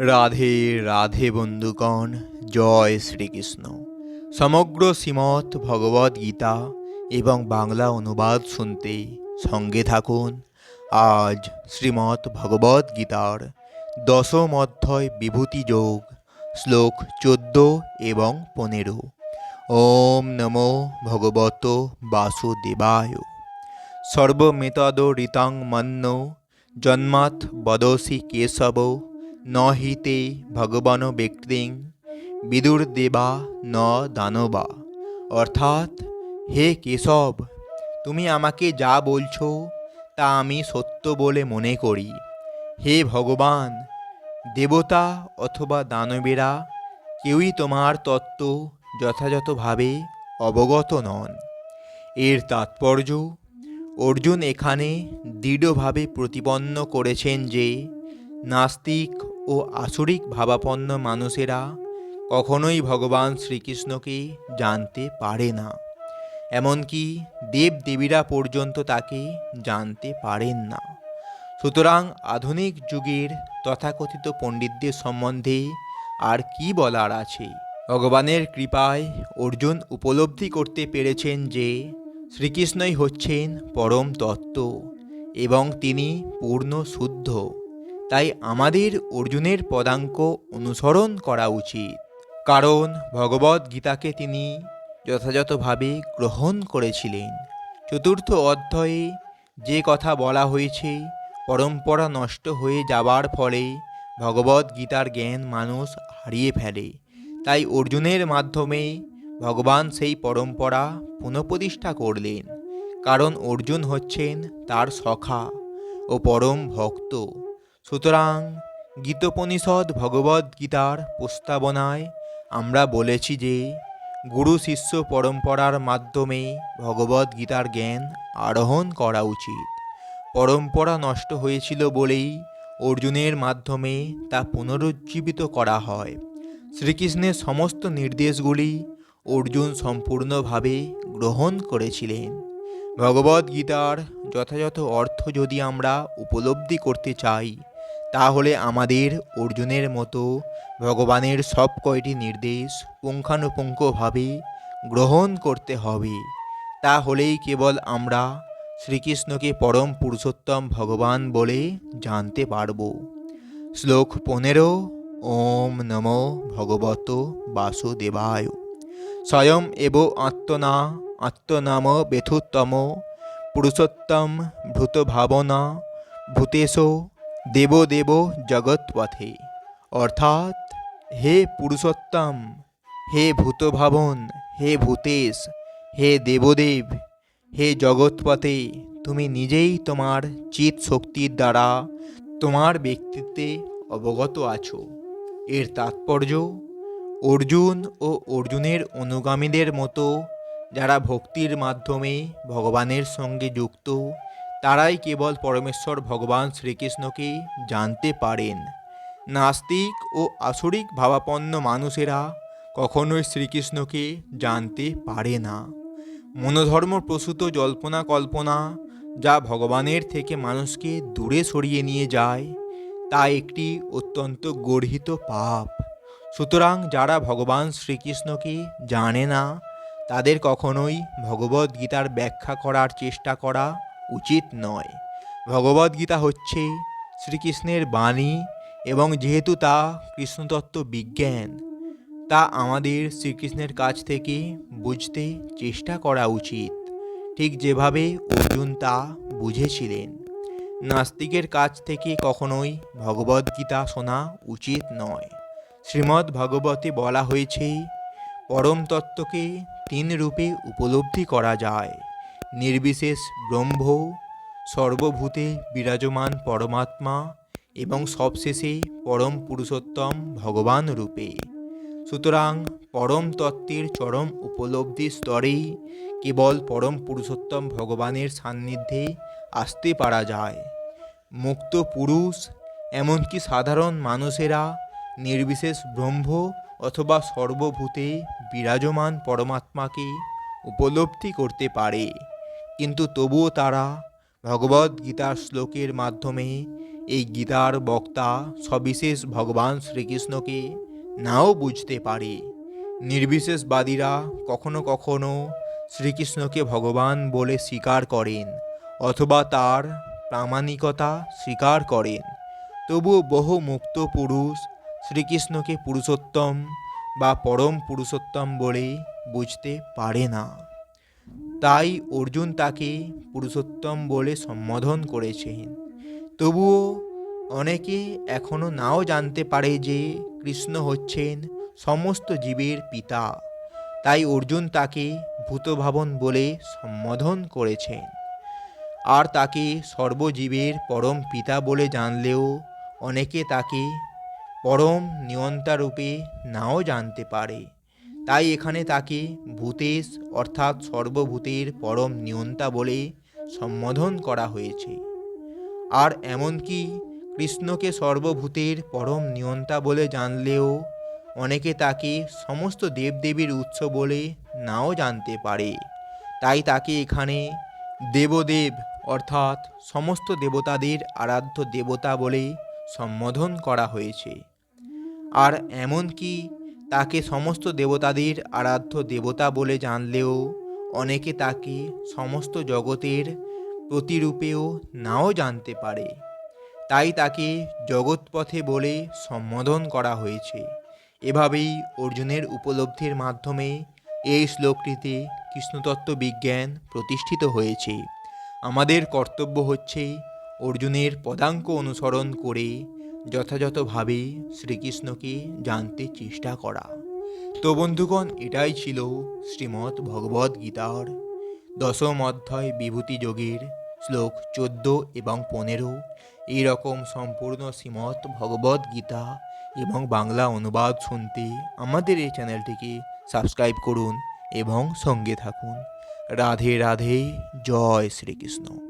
রাধে রাধে বন্ধুগণ, জয় শ্রীকৃষ্ণ। সমগ্র শ্রীমৎ ভগবদ গীতা এবং বাংলা অনুবাদ শুনতে সঙ্গে থাকুন। আজ শ্রীমৎ ভগবদ গীতার দশম অধ্যায় বিভূতি যোগ, শ্লোক চোদ্দ এবং পনেরো। ওম নমো ভগবত বাসুদেবায়। সর্বমেতদ ঋতাং মন্ন, জন্মাৎ বদসি কেশব। ন হি তে ভগবান ব্যক্তিং বিদুর দেবা ন দানবা। অর্থাৎ, হে কেশব, তুমি আমাকে যা বলছো তা আমি সত্য বলে মনে করি। হে ভগবান, দেবতা অথবা দানবেরা কেউই তোমার তত্ত্ব যথাযথভাবে অবগত নন। এর তাৎপর্য, অর্জুন এখানে দৃঢ়ভাবে প্রতিপন্ন করেছেন যে, নাস্তিক ও আসরিক ভাবাপন্ন মানুষেরা কখনোই ভগবান শ্রীকৃষ্ণকে জানতে পারে না, এমনকি দেব দেবীরা পর্যন্ত তাকে জানতে পারেন না। সুতরাং আধুনিক যুগের তথাকথিত পণ্ডিতদের সম্বন্ধে আর কি বলার আছে? ভগবানের কৃপায় অর্জুন উপলব্ধি করতে পেরেছেন যে শ্রীকৃষ্ণই হচ্ছেন পরম তত্ত্ব এবং তিনি পূর্ণ শুদ্ধ। তাই আমাদের অর্জুনের পদাঙ্ক অনুসরণ করা উচিত। কারণ ভগবদ গীতাকে তিনি যথাযথভাবে গ্রহণ করেছিলেন। চতুর্থ অধ্যায়ে যে কথা বলা হয়েছে, পরম্পরা নষ্ট হয়ে যাবার ফলে ভগবদ গীতার জ্ঞান মানুষ হারিয়ে ফেলে। তাই অর্জুনের মাধ্যমে ভগবান সেই পরম্পরা পুনঃপ্রতিষ্ঠা করলেন। কারণ অর্জুন হচ্ছেন তার সখা ও পরম ভক্ত। সুতরাং গীতোপনিষদ ভগবদ গীতার প্রস্তাবনায় আমরা বলেছি যে, গুরু শিষ্য পরম্পরার মাধ্যমে ভগবদ গীতার জ্ঞান আরোহণ করা উচিত। পরম্পরা নষ্ট হয়েছিল বলেই অর্জুনের মাধ্যমে তা পুনরুজ্জীবিত করা হয়। শ্রীকৃষ্ণের সমস্ত নির্দেশগুলি অর্জুন সম্পূর্ণভাবে গ্রহণ করেছিলেন। ভগবদ গীতার যথাযথ অর্থ যদি আমরা উপলব্ধি করতে চাই তাহলে আমাদের অর্জুনের মতো ভগবানের সব কয়টি নির্দেশ পুঙ্খানুপুঙ্খভাবে গ্রহণ করতে হবে। তাহলেই কেবল আমরা শ্রীকৃষ্ণকে পরম পুরুষোত্তম ভগবান বলে জানতে পারব। শ্লোক পনেরো, ওম নমো ভগবত বাসুদেবায়। স্বয়ং এব আত্মনা, আত্মনাম বেথুত্তম, পুরুষোত্তম ভূত ভাবনা ভূতেশো দেব দেব জগৎপথে। অর্থাৎ, হে পুরুষোত্তম, হে ভূতভাবন, হে ভূতেশ, হে দেবদেব, হে জগৎপতে তুমি নিজেই তোমার চিত শক্তির দ্বারা তোমার ব্যক্তিত্বে অবগত আছো। এর তাৎপর্য, অর্জুন ও অর্জুনের অনুগামীদের মতো যারা ভক্তির মাধ্যমে ভগবানের সঙ্গে যুক্ত তারাই কেবল পরমেশ্বর ভগবান শ্রীকৃষ্ণকে জানতে পারেন। নাস্তিক ও আসরিক ভাবাপন্ন মানুষেরা কখনোই শ্রীকৃষ্ণকে জানতে পারে না। মনোধর্ম প্রসূত জল্পনা কল্পনা যা ভগবানের থেকে মানুষকে দূরে সরিয়ে নিয়ে যায়, তা একটি অত্যন্ত গর্হিত পাপ। সুতরাং যারা ভগবান শ্রীকৃষ্ণকে জানে না, তাদের কখনোই ভগবদ্গীতার ব্যাখ্যা করার চেষ্টা করা উচিত নয়। ভগবদ গীতা হচ্ছে শ্রীকৃষ্ণের বাণী এবং যেহেতু তা কৃষ্ণতত্ত্ব বিজ্ঞান, তা আমাদের শ্রীকৃষ্ণের কাছ থেকে বুঝতে চেষ্টা করা উচিত। ঠিক যেভাবে অর্জুন তা বুঝেছিলেন। নাস্তিকের কাছ থেকে কখনোই ভগবদ গীতা শোনা উচিত নয়। শ্রীমদ্ ভগবতে বলা হয়েছে, পরম তত্ত্বকে তিন রূপে উপলব্ধি করা যায়। নির্বিশেষ ব্রহ্ম সর্বভূতে বিরাজমান পরমাত্মা এবং সবশেষে পরম পুরুষোত্তম ভগবান রূপে। সুতরাং পরম তত্ত্বের চরম উপলব্ধি স্তরেই কেবল পরম পুরুষোত্তম ভগবানের সান্নিধ্যে আসতে পারা যায়। মুক্ত পুরুষ, এমনকি সাধারণ মানুষেরা নির্বিশেষ ব্রহ্ম অথবা সর্বভূতে বিরাজমান পরমাত্মাকে উপলব্ধি করতে পারে। কিন্তু তবুও তারা ভগবদ গীতার শ্লোকের মাধ্যমে এই গীতার বক্তা সবিশেষ ভগবান শ্রীকৃষ্ণকে নাও বুঝতে পারে। নির্বিশেষবাদীরা কখনো কখনো শ্রীকৃষ্ণকে ভগবান বলে স্বীকার করেন অথবা তার প্রামাণিকতা স্বীকার করেন। তবুও বহু মুক্ত পুরুষ শ্রীকৃষ্ণকে পুরুষোত্তম বা পরম পুরুষোত্তম বলে বুঝতে পারে না। তাই অর্জুন তাকে পুরুষোত্তম বলে সম্বোধন করেছেন। তবুও অনেকে এখনও নাও জানতে পারে যে কৃষ্ণ হচ্ছেন সমস্ত জীবের পিতা। তাই অর্জুন তাকে ভূতভাবন বলে সম্বোধন করেছেন। আর তাকে সর্বজীবের পরম পিতা বলে জানলেও অনেকে তাকে পরম নিয়ন্তা রূপে নাও জানতে পারে। তাই এখানে তাকে ভূতেশ অর্থাৎ সর্বভূতের পরম নিয়ন্তা বলে সম্বোধন করা হয়েছে। আর এমনকি কৃষ্ণকে সর্বভূতের পরম নিয়ন্তা বলে জানলেও অনেকে তাকে সমস্ত দেবদেবীর উৎস বলে নাও জানতে পারে। তাই তাকে এখানে দেবদেব অর্থাৎ সমস্ত দেবতাদের আরাধ্য দেবতা বলে সম্বোধন করা হয়েছে। আর এমনকি তাকে সমস্ত দেবতাদের আরাধ্য দেবতা বলে জানলেও, অনেকে তাকে সমস্ত জগতের প্রতিরূপেও নাও জানতে পারে। তাই তাকে জগৎপথে বলে সম্বোধন করা হয়েছে। এভাবেই অর্জুনের উপলব্ধির মাধ্যমে এই শ্লোকটিতে কৃষ্ণতত্ত্ব বিজ্ঞান প্রতিষ্ঠিত হয়েছে। আমাদের কর্তব্য হচ্ছে অর্জুনের পদাঙ্ক অনুসরণ করে যথাযথভাবে শ্রীকৃষ্ণকে জানতে চেষ্টা করা। তো বন্ধুগণ, এটাই ছিল শ্রীমৎ ভগবদ গীতার দশম অধ্যায় বিভূতি যোগের শ্লোক চোদ্দ এবং পনেরো। এইরকম সম্পূর্ণ শ্রীমৎ ভগবদ গীতা এবং বাংলা অনুবাদ শুনতে আমাদের এই চ্যানেলটিকে সাবস্ক্রাইব করুন এবং সঙ্গে থাকুন। রাধে রাধে, জয় শ্রীকৃষ্ণ।